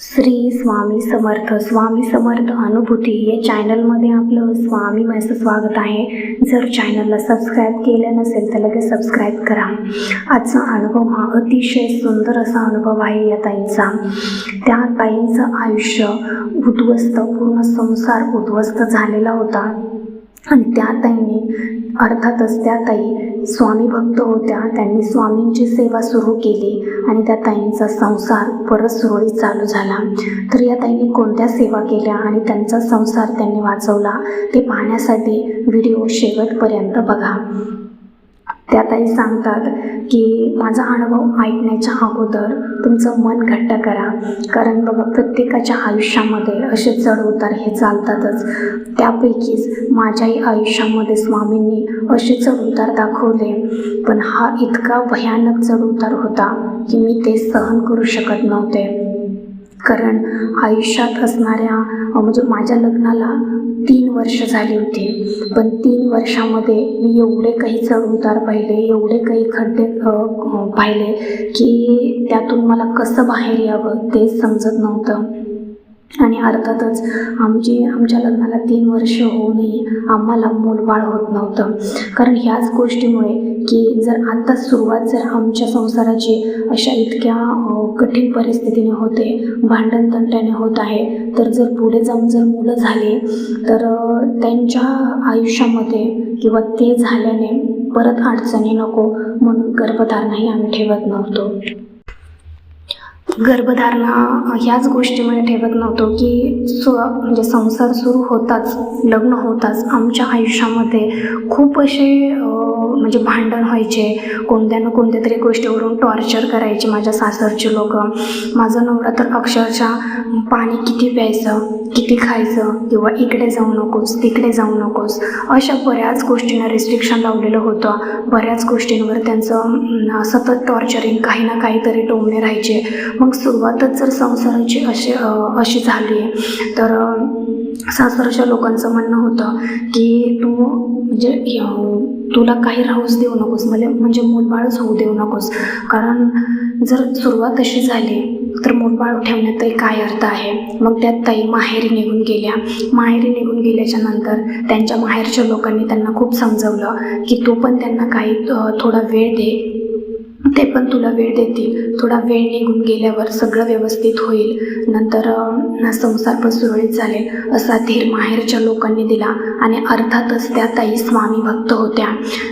श्री स्वामी समर्थ स्वामी समर्थ अनुभूती या चॅनलमध्ये आपलं स्वामी माझं स्वागत आहे. जर चॅनलला सबस्क्राईब केलं नसेल तर लगेच सबस्क्राईब करा. आजचा अनुभव हा अतिशय सुंदर असा अनुभव आहे या ताईंचा. त्या ताईंचं आयुष्य उद्ध्वस्त पूर्ण संसार उद्ध्वस्त झालेला होता. आणि त्या ताईंनी अर्थातच त्या ताई स्वामी भक्त होत्या. त्यांनी स्वामींची सेवा सुरू केली आणि त्या ताईंचा संसार परत सुरळीत चालू झाला. तर या ताईंनी कोणत्या सेवा केल्या आणि त्यांचा संसार त्यांनी वाचवला ते पाहण्यासाठी व्हिडिओ शेवटपर्यंत बघा. त्या ताई सांगतात की माझा अनुभव ऐकण्याच्या अगोदर तुमचं मन घट्ट करा. कारण बघा प्रत्येकाच्या आयुष्यामध्ये असे चढ उतार हे चालतातच. त्यापैकीच माझ्याही आयुष्यामध्ये स्वामींनी असे चढ उतार दाखवले. पण हा इतका भयानक चढ उतार होता की मी ते सहन करू शकत नव्हते. कारण आयुष्यात असणाऱ्या म्हणजे माझ्या लग्नाला तीन वर्ष झाली होती. पण तीन वर्षामध्ये मी एवढे काही चढउतार पाहिले एवढे काही खड्डे पाहिले की त्यातून मला कसं बाहेर यावं तेच समजत नव्हतं. आणि अर्थातच आमची आमच्या लग्नाला तीन वर्ष होऊनही आम्हाला मूलबाळ होत नव्हतं. कारण ह्याच गोष्टीमुळे की जर आत्ता सुरुवात जर आमच्या संसाराची अशा इतक्या कठीण परिस्थितीने होते भांडण तंट्याने होत आहे तर जर पुढे जाऊन जर मुलं झाली तर त्यांच्या आयुष्यामध्ये किंवा ते झाल्याने परत अडचणी नको म्हणून गर्भधारणाही आम्ही ठेवत नव्हतो. गर्भधारणा ह्याच गोष्टीमुळे ठेवत नव्हतो की सु म्हणजे संसार सुरू होताच लग्न होताच आमच्या आयुष्यामध्ये खूप असे म्हणजे भांडण व्हायचे. कोणत्या ना कोणत्या तरी गोष्टीवरून टॉर्चर करायचे माझ्या सासरचे लोक. माझा नवरा तर अक्षरशः पाणी किती प्यायचं किती खायचं किंवा इकडे जाऊ नकोस तिकडे जाऊ नकोस अशा बऱ्याच गोष्टींना रिस्ट्रिक्शन लावलेलं होतं. बऱ्याच गोष्टींवर त्यांचं सतत टॉर्चरिंग काही ना काहीतरी टोमणे राहायचे. मग सुरुवातच जर संसाराची अशी अशी झाली तर अ, सासरच्या लोकांचं म्हणणं होतं की तू म्हणजे तुला काही राहूच देऊ नकोस. मला म्हणजे मूलबाळच होऊ देऊ नकोस. कारण जर सुरुवात अशी झाली तर मोठबाळ ठेवण्यातही काय अर्थ आहे? मग त्यात ताई माहेरी निघून गेल्या. माहेरी निघून गेल्याच्यानंतर त्यांच्या माहेरच्या लोकांनी त्यांना खूप समजवलं की तू पण त्यांना काही थोडा वेळ दे. ते पण तुला वेळ देतील. थोडा वेळ निघून गेल्यावर सगळं व्यवस्थित होईल. नंतर संसार पण सुरळीत चालेल असा धीर माहेरच्या लोकांनी दिला. आणि अर्थातच त्या ताई स्वामी भक्त होत्या.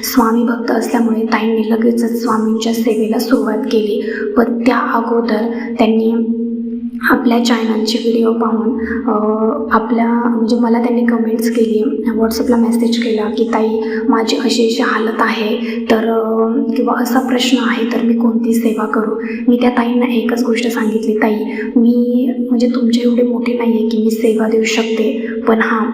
स्वामी भक्त असल्यामुळे ताईंनी लगेचच स्वामींच्या सेवेला सुरुवात केली. पण त्या अगोदर त्यांनी आपल्या चॅनलचे व्हिडिओ पाहून आपल्या म्हणजे मला त्यांनी कमेंट्स केली व्हॉट्सअपला मेसेज केला की ताई माझी अशी अशी हालत आहे तर किंवा असा प्रश्न आहे तर मी कोणती सेवा करू? मी त्या ताईंना एकच गोष्ट सांगितली ताई मी म्हणजे तुमच्या एवढे मोठे नाही आहे की मी सेवा देऊ शकते पण हां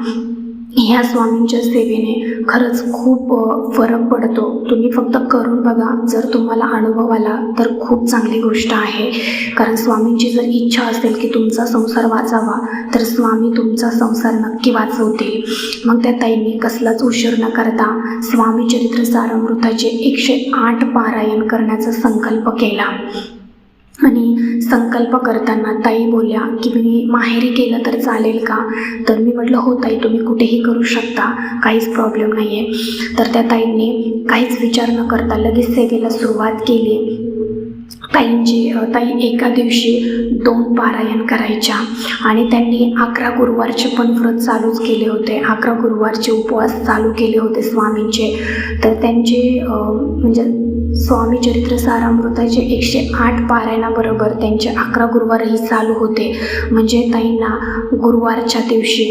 ह्या स्वामींच्या सेवेने खरंच खूप फरक पडतो. तुम्ही फक्त करून बघा जर तुम्हाला अनुभव आला तर खूप चांगली गोष्ट आहे. कारण स्वामींची जर इच्छा असेल की तुमचा संसार वाचावा तर स्वामी तुमचा संसार नक्की वाचवतील. मग त्या ताईंनी कसलाच उशीर न करता स्वामी चरित्र सारामृताचे एकशे आठ पारायण करण्याचा संकल्प केला. आणि संकल्प करताना ताई बोलल्या की मी माहेरी केलं तर चालेल का? तर मी म्हटलं हो ताई तुम्ही कुठेही करू शकता काहीच प्रॉब्लेम नाही आहे तर त्या ताईंनी काहीच विचार न करता लगेच सेवेला सुरुवात केली. ताईंची ताई एका दिवशी दोन पारायण करायच्या आणि त्यांनी अकरा गुरुवारचे पण व्रत चालूच केले होते. अकरा गुरुवारचे उपवास चालू केले होते स्वामींचे. तर त्यांचे म्हणजे स्वामी चरित्र सारामृताचे एकशे आठ पारायणाबरोबर त्यांचे अकरा गुरुवारही चालू होते. म्हणजे ताईंना गुरुवारच्या दिवशी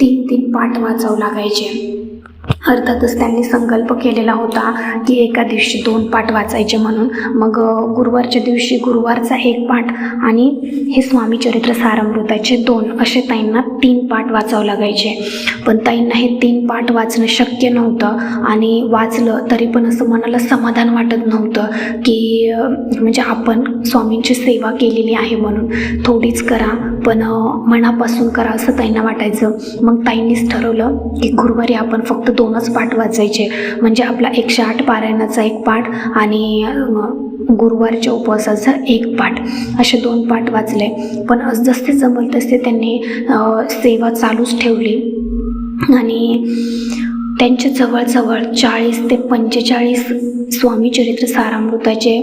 तीन तीन पाठ वाचावं लागायचे. अर्थातच त्यांनी संकल्प केलेला होता की एका दिवशी दोन पाठ वाचायचे म्हणून. मग गुरुवारच्या दिवशी गुरुवारचा एक पाठ आणि हे स्वामी चरित्र सारामृताचे दोन असे ताईंना तीन पाठ वाचावं लागायचे. पण ताईंना हे तीन पाठ वाचणं शक्य नव्हतं आणि वाचलं तरी पण असं मनाला समाधान वाटत नव्हतं की म्हणजे आपण स्वामींची सेवा केलेली आहे म्हणून. थोडीच करा पण मनापासून करा असं ताईंना वाटायचं. मग ताईंनीच ठरवलं की गुरुवारी आपण फक्त दोन दोनच पाठ वाचायचे. म्हणजे आपला एकशे आठ पारायणाचा एक पाठ आणि गुरुवारच्या उपवासाचा एक पाठ. असे दोन पाठ वाचले. पण अस- जसे जमल तसे त्यांनी सेवा चालूच ठेवली. आणि त्यांच्या जवळजवळ चाळीस ते पंचेचाळीस स्वामी चरित्र सारामृताचे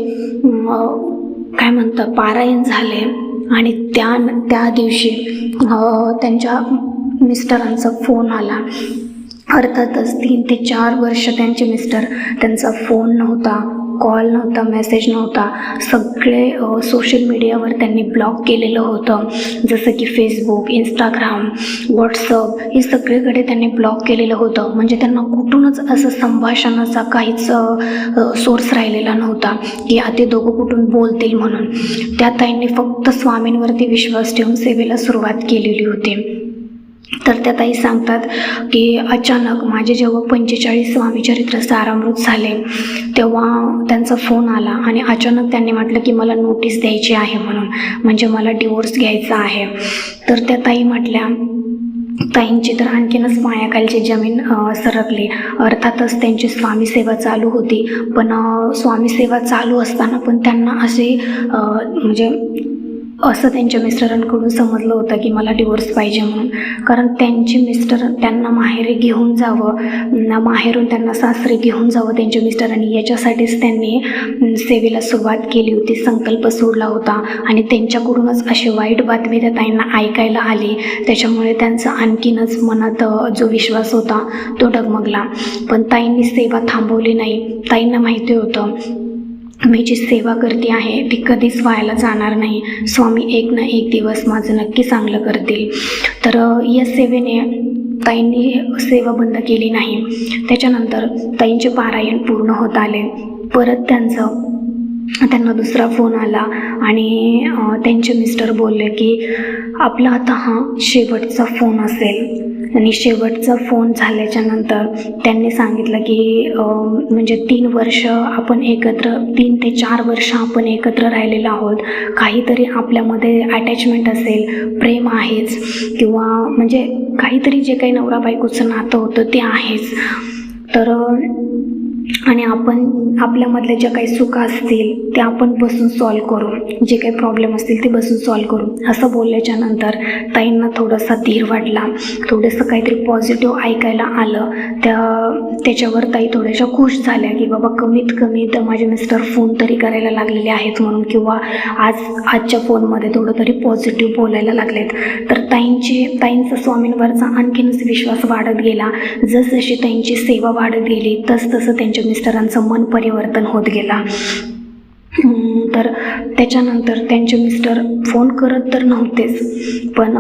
काय म्हणतं पारायण झाले. आणि त्या त्या दिवशी त्यांच्या मिस्टरांचा फोन आला. अर्थातच तीन ते चार वर्ष त्यांचे मिस्टर त्यांचा फोन नव्हता कॉल नव्हता मेसेज नव्हता. सगळे सोशल मीडियावर त्यांनी ब्लॉक केलेलं होतं. जसं की फेसबुक इंस्टाग्राम व्हॉट्सअप हे सगळीकडे त्यांनी ब्लॉक केलेलं होतं. म्हणजे त्यांना कुठूनच असं संभाषणाचा काहीच सोर्स राहिलेला नव्हता की आ ते दोघं कुठून बोलतील म्हणून. त्या ताईंनी फक्त स्वामींवरती विश्वास ठेवून सेवेला सुरुवात केलेली होती. तर त्या ताई सांगतात की अचानक माझे जेव्हा पंचेचाळीस स्वामीचरित्र सारामृत झाले तेव्हा त्यांचा फोन आला आणि अचानक त्यांनी म्हटलं की मला नोटीस द्यायची आहे म्हणून म्हणजे मला डिवोर्स घ्यायचा आहे. तर त्या ताई म्हटल्या ताईंची तर आणखीनच पायाखालची जमीन सरकली. अर्थातच त्यांची स्वामी सेवा चालू होती. पण स्वामीसेवा स्वामी सेवा चालू असताना पण त्यांना असे म्हणजे असं त्यांच्या मिस्टरांकडून समजलं होतं की मला डिवोर्स पाहिजे म्हणून. कारण त्यांची मिस्टर त्यांना माहेरी घेऊन जावं माहेरून त्यांना सासरी घेऊन जावं त्यांच्या मिस्टरांनी. याच्यासाठीच त्यांनी सेवेला सुरुवात केली होती संकल्प सोडला होता. आणि त्यांच्याकडूनच अशी वाईट बातमी त्या ताईंना ऐकायला आली. त्याच्यामुळे त्यांचा आणखीनच मनात जो विश्वास होता तो डगमगला. पण ताईंनी सेवा थांबवली नाही. ताईंना माहिती होतं मी जी सेवा करते आहे ती कधीच व्हायला जाणार नाही. स्वामी एक ना एक दिवस माझं नक्की चांगलं करतील. तर या सेवेने ताईंनी सेवा बंद केली नाही. त्याच्यानंतर ताईंचे पारायण पूर्ण होत आले. परत त्यांचं त्यांना दुसरा फोन आला आणि त्यांचे मिस्टर बोलले की आपला आता हा शेवटचा फोन असेल. आणि शेवटचा फोन झाल्याच्यानंतर त्यांनी सांगितलं की म्हणजे तीन वर्ष आपण एकत्र तीन ते चार वर्ष आपण एकत्र राहिलेलो आहोत. काहीतरी आपल्यामध्ये अटॅचमेंट असेल प्रेम आहेच किंवा म्हणजे काहीतरी जे काही नवरा बायकोचं नातं होतं ते आहेच. तर आणि आपण आपल्यामधल्या ज्या काही सुख असतील त्या आपण बसून सॉल्व करू. जे काही प्रॉब्लेम असतील ते बसून सॉल्व करू. असं बोलल्याच्या नंतर ताईंना थोडासा धीर वाटला. थोडंसं काहीतरी पॉझिटिव्ह ऐकायला आलं. त्या त्याच्यावर ताई थोड्याशा खुश झाल्या की बाबा कमीत कमी तर माझे मिस्टर फोन तरी करायला लागलेले आहेत म्हणून किंवा आज आजच्या फोनमध्ये थोडं तरी पॉझिटिव्ह बोलायला लागलेत. तर ताईंचे ताईंचा स्वामींवरचा आणखीनच विश्वास वाढत गेला. जसजशी ताईंची सेवा वाढत गेली तसतसं त्यांची त्यांच्या मिस्टरांचं मन परिवर्तन होत गेला. तर त्याच्यानंतर त्यांचे मिस्टर फोन करत तर नव्हतेच पण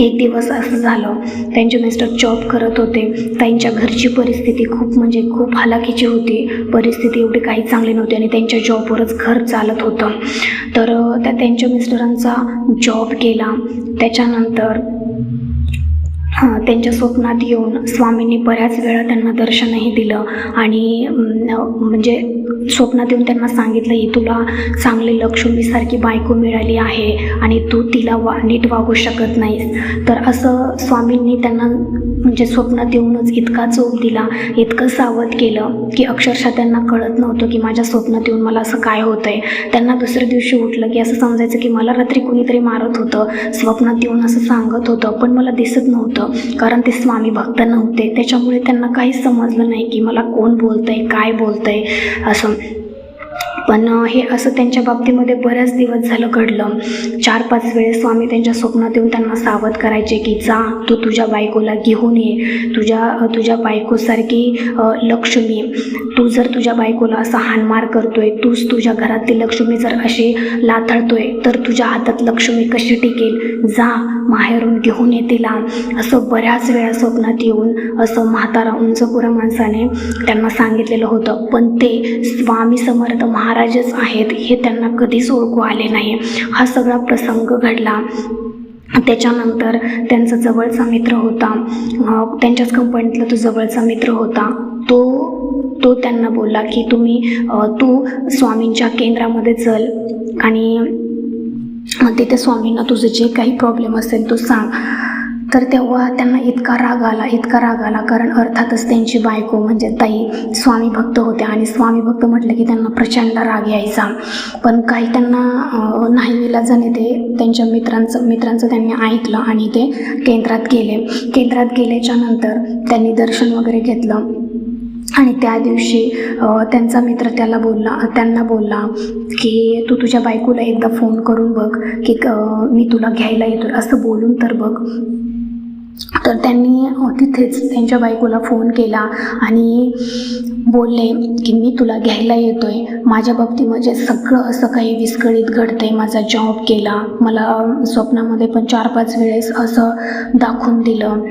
एक दिवस असं झालं त्यांचे मिस्टर जॉब करत होते. त्यांच्या घरची परिस्थिती खूप म्हणजे खूप हलाखीची होती. परिस्थिती एवढी काही चांगली नव्हती आणि त्यांच्या जॉबवरच घर चालत होतं. तर त्या त्यांच्या मिस्टरांचा जॉब केला त्याच्यानंतर त्यांच्या स्वप्नात येऊन स्वामींनी बऱ्याच वेळा त्यांना दर्शनही दिलं आणि म्हणजे स्वप्नात येऊन त्यांना सांगितलं की तुला चांगली लक्ष्मीसारखी बायको मिळाली आहे आणि तू तिला वा नीट वागू शकत नाहीस. तर असं स्वामींनी त्यांना म्हणजे स्वप्नात येऊनच इतका चोप दिला इतकं सावध केलं की अक्षरशः त्यांना कळत नव्हतं की माझ्या स्वप्नात येऊन मला असं काय होतं आहे त्यांना दुसऱ्या दिवशी उठलं की असं समजायचं की मला रात्री कुणीतरी मारत होतं स्वप्नात येऊन असं सांगत होतं पण मला दिसत नव्हतं. कारण ते स्वामी भक्त नव्हते. त्याच्यामुळे त्यांना काहीच समजलं नाही की मला कोण बोलतंय काय बोलतंय असं. पण हे असं त्यांच्या बाबतीमध्ये बऱ्याच दिवस झालं घडलं. चार पाच वेळेस स्वामी त्यांच्या स्वप्नात येऊन त्यांना सावध करायचे की जा तू तुझ्या बायकोला घेऊन ये. तुझ्या तुझ्या बायकोसारखी लक्ष्मी. तू जर तुझ्या बायकोला असा हानमार करतोय तूच तुझ्या घरातली लक्ष्मी जर अशी लाथळतोय तर तुझ्या हातात लक्ष्मी कशी टिकेल? जा माहेरून घेऊन ये तिला. असं बऱ्याच वेळा स्वप्नात येऊन असं म्हातारा उंचपुरा माणसाने त्यांना सांगितलेलं होतं. पण ते स्वामी समर्थ महाराजच आहेत हे त्यांना कधीच ओळखू आले नाही हा सगळा प्रसंग घडला. त्याच्यानंतर त्यांचा जवळचा मित्र होता. त्यांच्याच कंपनीतला तो जवळचा मित्र होता. तो तो त्यांना बोलला की तुम्ही तू स्वामींच्या केंद्रामध्ये चल आणि तिथे स्वामींना तुझं जे काही प्रॉब्लेम असेल तो सांग. तर तेव्हा त्यांना इतका राग आला इतका राग आला. कारण अर्थातच त्यांची बायको म्हणजे ताई स्वामी भक्त होत्या आणि स्वामी भक्त म्हटलं की त्यांना प्रचंड राग यायचा. पण काही त्यांना नाही विलाजाने ते त्यांच्या मित्रांचं मित्रांचं त्यांनी ऐकलं आणि ते केंद्रात गेले. केंद्रात गेल्याच्यानंतर त्यांनी दर्शन वगैरे घेतलं. आणि त्या दिवशी त्यांचा मित्र त्याला बोलला त्यांना बोलला की तू तुझ्या बायकोला एकदा फोन करून बघ की मी तुला घ्यायला येतो असं बोलून तर बघ. तर त्यांनी तिथेच त्यांच्या बायकोला फोन केला आणि बोलले की मी तुला घ्यायला येतो आहे माझ्या बाबतीमध्ये सगळं असं काही विस्कळीत घडतं आहे माझा जॉब केला. मला स्वप्नामध्ये पण चार पाच वेळेस असं दाखवून दिलं.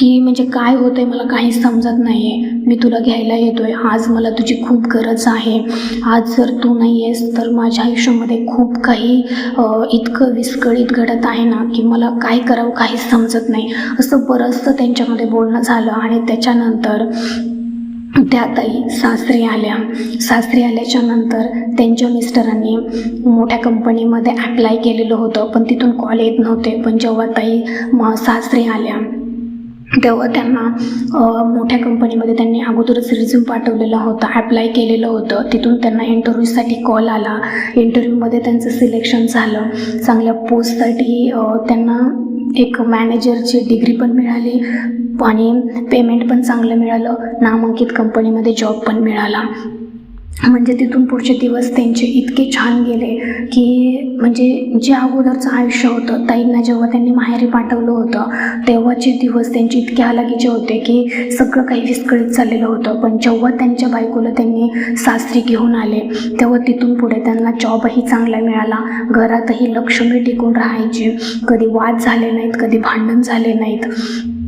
की म्हणजे काय होतंय मला काहीच समजत नाही आहे मी तुला घ्यायला येतो आहे आज मला तुझी खूप गरज आहे. आज जर तू नाही आहेस तर माझ्या आयुष्यामध्ये खूप काही इतकं विस्कळीत घडत आहे ना की मला काय करावं काहीच समजत नाही. असं बरंचसं त्यांच्यामध्ये बोलणं झालं आणि त्याच्यानंतर त्या ताई सासरी आल्या. सासरी आल्याच्यानंतर त्यांच्या मिस्टरांनी मोठ्या कंपनीमध्ये ॲप्लाय केलेलं होतं पण तिथून कॉल येत नव्हते. पण जेव्हा ताई म सासरी आल्या तेव्हा त्यांना मोठ्या कंपनीमध्ये त्यांनी अगोदरच रिझ्यूम पाठवलेला होता ॲप्लाय केलेलं होतं. तिथून त्यांना इंटरव्ह्यूसाठी कॉल आला. इंटरव्ह्यूमध्ये त्यांचं सिलेक्शन झालं. चांगल्या पोस्टसाठी त्यांना एक मॅनेजरची डिग्री पण मिळाली आणि पेमेंट पण चांगलं मिळालं. नामांकित कंपनीमध्ये जॉब पण मिळाला. म्हणजे तिथून पुढचे दिवस त्यांचे इतके छान गेले की म्हणजे जे अगोदरचं आयुष्य होतं ताईंना जेव्हा त्यांनी माहेरी पाठवलं होतं तेव्हाचे दिवस त्यांचे इतके हालाकीचे होते की सगळं काही विस्कळीत चाललेलं होतं. पण जेव्हा त्यांच्या बायकोला त्यांनी सासरी घेऊन आले तेव्हा तिथून पुढे त्यांना जॉबही चांगला मिळाला. घरातही लक्ष्मी टिकून राहायची. कधी वाद झाले नाहीत कधी भांडण झाले नाहीत.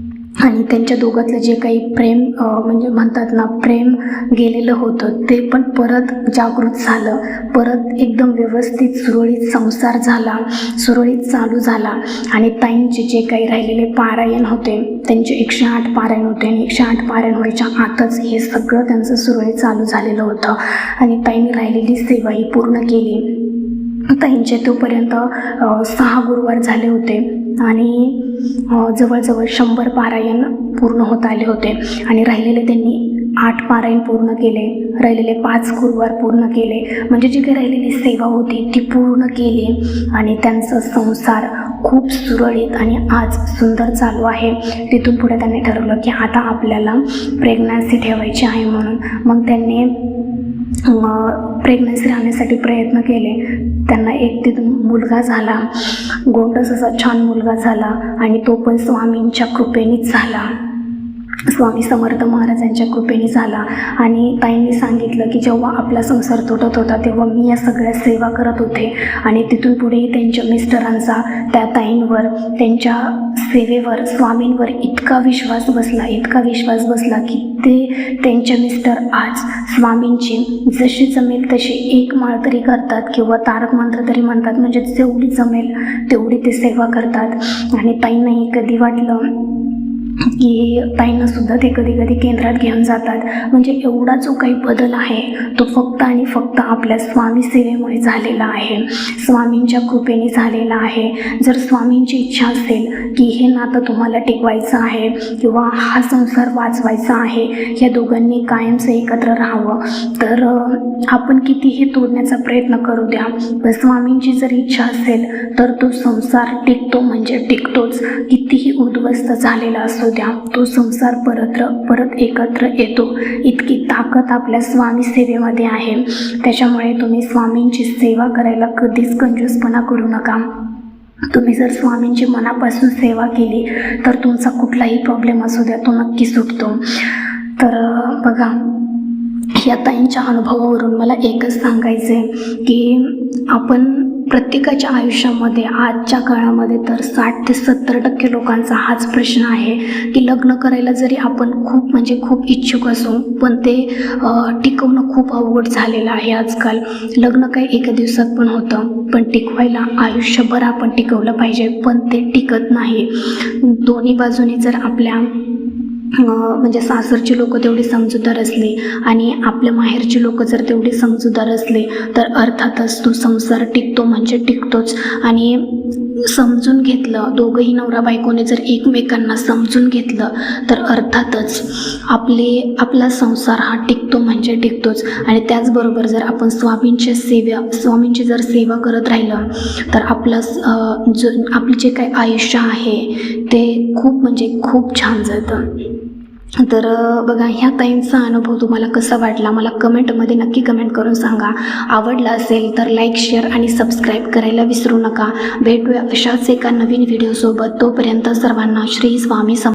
आणि त्यांच्या दोघातलं जे काही प्रेम म्हणजे म्हणतात ना प्रेम गेलेलं होतं ते पण परत जागृत झालं. परत एकदम व्यवस्थित सुरळीत संसार झाला सुरळीत चालू झाला. आणि ताईंचे जे काही राहिलेले पारायण होते त्यांचे एकशे आठ पारायण होते आणि एकशे आठ पारायण व्हायच्या आतच हे सगळं त्यांचं सुरळीत चालू झालेलं होतं. आणि ताईंनी राहिलेली सेवा ही पूर्ण केली. ताईंचे तोपर्यंत सहा गुरुवार झाले होते. आणि जवळजवळ शंभर पारायण पूर्ण होत आले होते. आणि राहिलेले त्यांनी आठ पारायण पूर्ण केले. राहिलेले पाच गुरुवार पूर्ण केले. म्हणजे जी काही राहिलेली सेवा होती ती पूर्ण केली. आणि त्यांचा संसार खूप सुरळीत आणि आज सुंदर चालू आहे. तिथून पुढे त्यांनी ठरवलं की आता आपल्याला प्रेग्नन्सी ठेवायची आहे म्हणून. मग त्यांनी प्रेग्नन्सी राहण्यासाठी प्रयत्न केले. त्यांना एक तिथून मुलगा झाला. गोंडस असा छान मुलगा झाला आणि तो पण स्वामींच्या कृपेनेच झाला. स्वामी समर्थ महाराजांच्या कृपेने झाला. आणि ताईंनी सांगितलं की जेव्हा आपला संसार तुटत होता तेव्हा मी या सगळ्या सेवा करत होते. आणि तिथून पुढेही त्यांच्या मिस्टरांचा त्या ताईंवर त्यांच्या सेवेवर स्वामींवर इतका विश्वास बसला इतका विश्वास बसला की ते त्यांचे मिस्टर आज स्वामींची जशी जमेल तशी एक माळ तरी करतात किंवा तारक मंत्र तरी म्हणतात. म्हणजे जेवढी जमेल तेवढी ते सेवा करतात. आणि ताईंनाही कधी वाटलं की ताईंनासुद्धा ते कधी कधी केंद्रात घेऊन जातात. म्हणजे एवढा जो काही बदल आहे तो फक्त आणि फक्त आपल्या स्वामी सेवेमुळे झालेला आहे. स्वामींच्या कृपेने झालेला आहे. जर स्वामींची इच्छा असेल की हे नातं तुम्हाला टिकवायचं आहे किंवा हा संसार वाचवायचा आहे या दोघांनी कायमचं एकत्र राहावं तर आपण कितीही तोडण्याचा प्रयत्न करू द्या. पण स्वामींची जर इच्छा असेल तर तो संसार टिकतो म्हणजे टिकतोच. कितीही उद्ध्वस्त झालेला असतो असू द्या. तो संसार परत परत एकत्र येतो. इतकी ताकद आपल्या स्वामी सेवेमध्ये आहे. त्याच्यामुळे तुम्ही स्वामींची सेवा करायला कधीच कंजूसपणा करू नका. तुम्ही जर स्वामींची मनापासून सेवा केली तर तुमचा कुठलाही प्रॉब्लेम असू द्या. तो नक्की सुटतो. तर बघा या ताईंच्या अनुभवावरून मला एकच सांगायचं आहे की आपण प्रत्येकाच्या आयुष्यामध्ये आजच्या काळामध्ये तर साठ ते सत्तर टक्के लोकांचा हाच प्रश्न आहे की लग्न करायला जरी आपण खूप म्हणजे खूप इच्छुक असू पण ते टिकवणं खूप अवघड झालेलं आहे आजकाल. लग्न काही एका दिवसात पण होतं पण टिकवायला आयुष्यभर आपण टिकवलं पाहिजे पण ते टिकत नाही. दोन्ही बाजूनी जर आपल्या म्हणजे सासरची लोक तेवढी समजूतदार असली आणि आपल्या माहेरची लोक जर तेवढी समजूतदार असले तर अर्थातच तो संसार टिकतो म्हणजे टिकतोच. आणि समजून घेतलं दोघंही नवरा बायकोने जर एकमेकांना समजून घेतलं तर अर्थातच आपले आपला संसार हा टिकतो म्हणजे टिकतोच. आणि त्याचबरोबर जर आपण स्वामींच्या सेवा स्वामींची जर सेवा करत राहिलं तर आपलं अं, ज आपलं जे काही आयुष्य आहे ते खूप म्हणजे खूप छान जातं. तर बघा ह्या ताईंचा अनुभव तुम्हाला कसा वाटला? मला कमेंटमध्ये नक्की कमेंट करून सांगा. आवडला असेल तर लाईक शेअर आणि सबस्क्राईब करायला विसरू नका. भेटूया अशाच एका नवीन व्हिडिओसोबत. तोपर्यंत सर्वांना श्री स्वामी सम